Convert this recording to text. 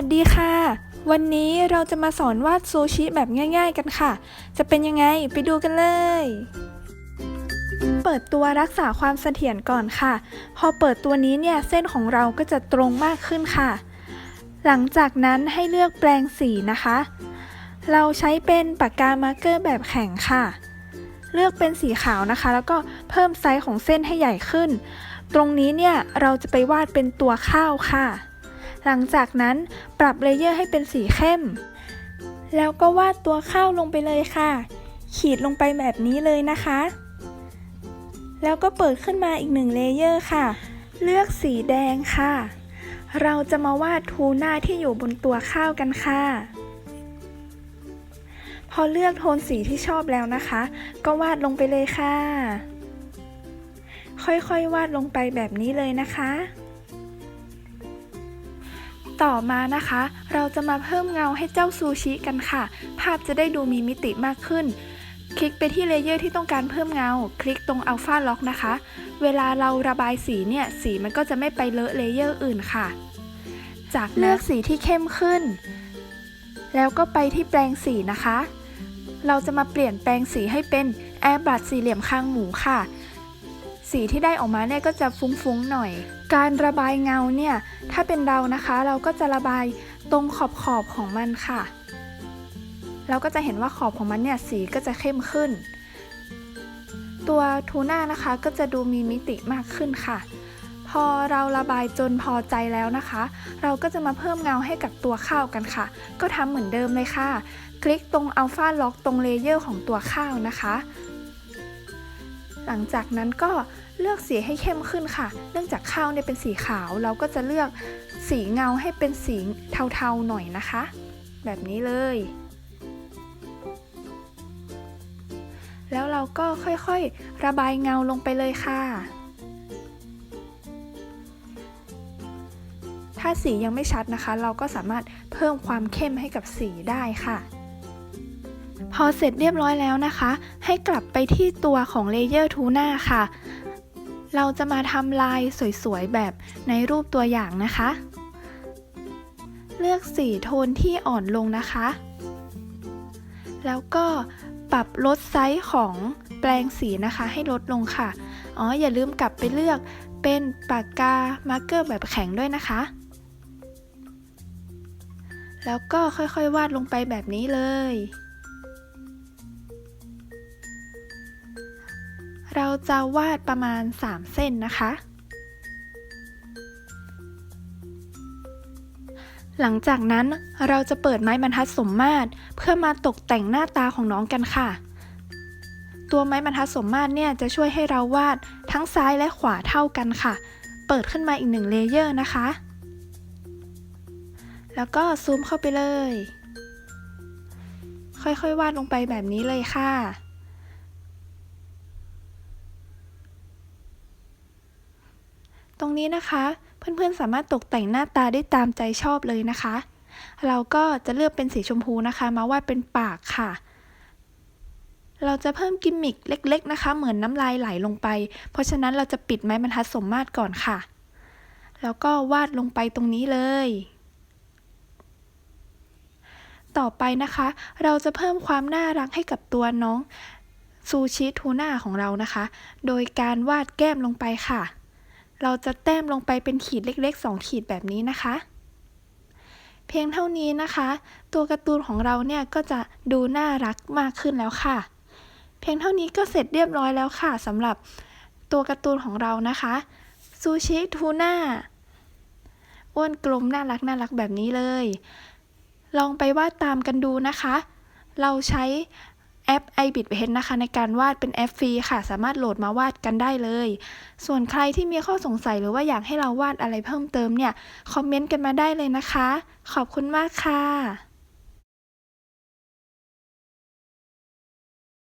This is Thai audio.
วัสดีค่ะ วันนี้เราจะมาสอนวาดซูชิแบบง่าย ๆ กันค่ะ จะเป็นยังไงไปดูกันเลย เปิดตัวรักษาความเสถียรก่อนค่ะ พอเปิดตัวนี้เนี่ยเส้นของเราก็จะตรงมากขึ้นค่ะ หลังจากนั้นให้เลือกแปลงสีนะคะ เราใช้เป็นปากกามาร์กเกอร์แบบแข็งค่ะ เลือกเป็นสีขาวนะคะ แล้วก็เพิ่มไซส์ของเส้นให้ใหญ่ขึ้น ตรงนี้เนี่ยเราจะไปวาดเป็นตัวข้าวค่ะ หลังจากนั้นปรับเลเยอร์ให้เป็นสีเข้ม แล้วก็วาดตัวข้าวลงไปเลยค่ะ ขีดลงไปแบบนี้เลยนะคะ แล้วก็เปิดขึ้นมาอีกหนึ่งเลเยอร์ค่ะ เลือกสีแดงค่ะ เราจะมาวาดทูน่าที่อยู่บนตัวข้าวกันค่ะพอเลือกโทนสีที่ชอบแล้วนะคะ ก็วาดลงไปเลยค่ะ ค่อยๆวาดลงไปแบบนี้เลยนะคะ ต่อมานะคะ เราจะมาเพิ่มเงาให้เจ้าซูชิกันค่ะ ภาพจะได้ดูมีมิติมากขึ้น คลิกไปที่เลเยอร์ที่ต้องการเพิ่มเงา คลิกตรงอัลฟาล็อกนะคะ เวลาเราระบายสีเนี่ย สีมันก็จะไม่ไปเลอะเลเยอร์อื่นค่ะ จากเลือกสีที่เข้มขึ้น แล้วก็ไปที่แปลงสีนะคะ เราจะมาเปลี่ยนแปลงสีให้เป็นแอร์บัตสี่เหลี่ยมคางหมูค่ะ สีที่ได้ออกมาเนี่ยก็จะฟุ้งๆหน่อย การระบายเงาเนี่ยถ้าเป็นเรานะคะเราก็จะระบายตรงขอบขอบๆของมันค่ะ เราก็จะเห็นว่าขอบของมันเนี่ยสีก็จะเข้มขึ้น ตัวทูน่านะคะก็จะดูมีมิติมากขึ้นค่ะ พอเราระบายจนพอใจแล้วนะคะ เราก็จะมาเพิ่มเงาให้กับตัวข้าวกันค่ะ ก็ทำเหมือนเดิมเลยค่ะ คลิกตรงอัลฟาล็อกตรงเลเยอร์ของตัวข้าวนะคะ หลังจากนั้นก็เลือกสีให้เข้มขึ้นค่ะ เนื่องจากข้าวเนี่ยเป็นสีขาว เราก็จะเลือกสีเงาให้เป็นสีเทาๆหน่อยนะคะ แบบนี้เลย แล้วเราก็ค่อยๆ ระบายเงาลงไปเลยค่ะ ถ้าสียังไม่ชัดนะคะ เราก็สามารถเพิ่มความเข้มให้กับสีได้ค่ะ พอเสร็จเรียบร้อยแล้วนะคะ ให้กลับไปที่ตัวของเลเยอร์ทูน่าค่ะ เราจะมาทำลายสวยๆ แบบในรูปตัวอย่างนะคะ เลือกสีโทนที่อ่อนลงนะคะ แล้วก็ปรับลดไซส์ของแปลงสีนะคะให้ลดลงค่ะ อ๋ออย่าลืมกลับไปเลือกเป็นปากกามาร์กเกอร์แบบแข็งด้วยนะคะ แล้วก็ค่อยๆ วาดลงไปแบบนี้เลย เราจะวาดประมาณ 3 เส้นนะคะ หลังจากนั้นเราจะเปิดไม้บรรทัดสมมาตรเพื่อมาตกแต่งหน้าตาของน้องกันค่ะ ตัวไม้บรรทัดสมมาตรเนี่ยจะช่วยให้เราวาดทั้งซ้ายและขวาเท่ากันค่ะ เปิดขึ้นมาอีกหนึ่งเลเยอร์นะคะ แล้วก็ซูมเข้าไปเลย ค่อยๆวาดลงไปแบบนี้เลยค่ะ ตรง นี้นะคะ เพื่อนๆสามารถตกแต่งหน้าตาได้ตามใจชอบเลยนะคะ เราก็จะเลือกเป็นสีชมพูนะคะ มาวาดเป็นปากค่ะ เราจะเพิ่มกิมมิคเล็ก ๆนะคะ เหมือนน้ำลายไหลลงไป เพราะฉะนั้นเราจะปิดไม้บรรทัดสมมาตรก่อนค่ะ แล้วก็วาดลงไปตรงนี้เลยต่อไปนะคะ เราจะเพิ่มความน่ารักให้กับตัวน้องซูชิทูน่าของเรานะคะ โดยการวาดแก้มลงไปค่ะ เราจะแต้มลงไปเป็นขีดเล็ก ๆ 2 ขีดแบบนี้นะคะ เพียงเท่านี้นะคะ ตัวการ์ตูนของเราเนี่ยก็จะดูน่ารักมากขึ้นแล้วค่ะ เพียงเท่านี้ก็เสร็จเรียบร้อยแล้วค่ะสำหรับตัวการ์ตูนของเรานะคะซูชิทูน่าอ้วนกลมน่ารักน่ารักแบบนี้เลย ลองไปวาดตามกันดูนะคะ เราใช้ แอป iBit Pen นะคะ ในการวาดเป็นแอปฟรีค่ะ สามารถโหลดมาวาดกันได้เลย ส่วนใครที่มีข้อสงสัยหรือว่าอยากให้เราวาดอะไรเพิ่มเติมเนี่ย คอมเมนต์กันมาได้เลยนะคะ ขอบคุณมากค่ะ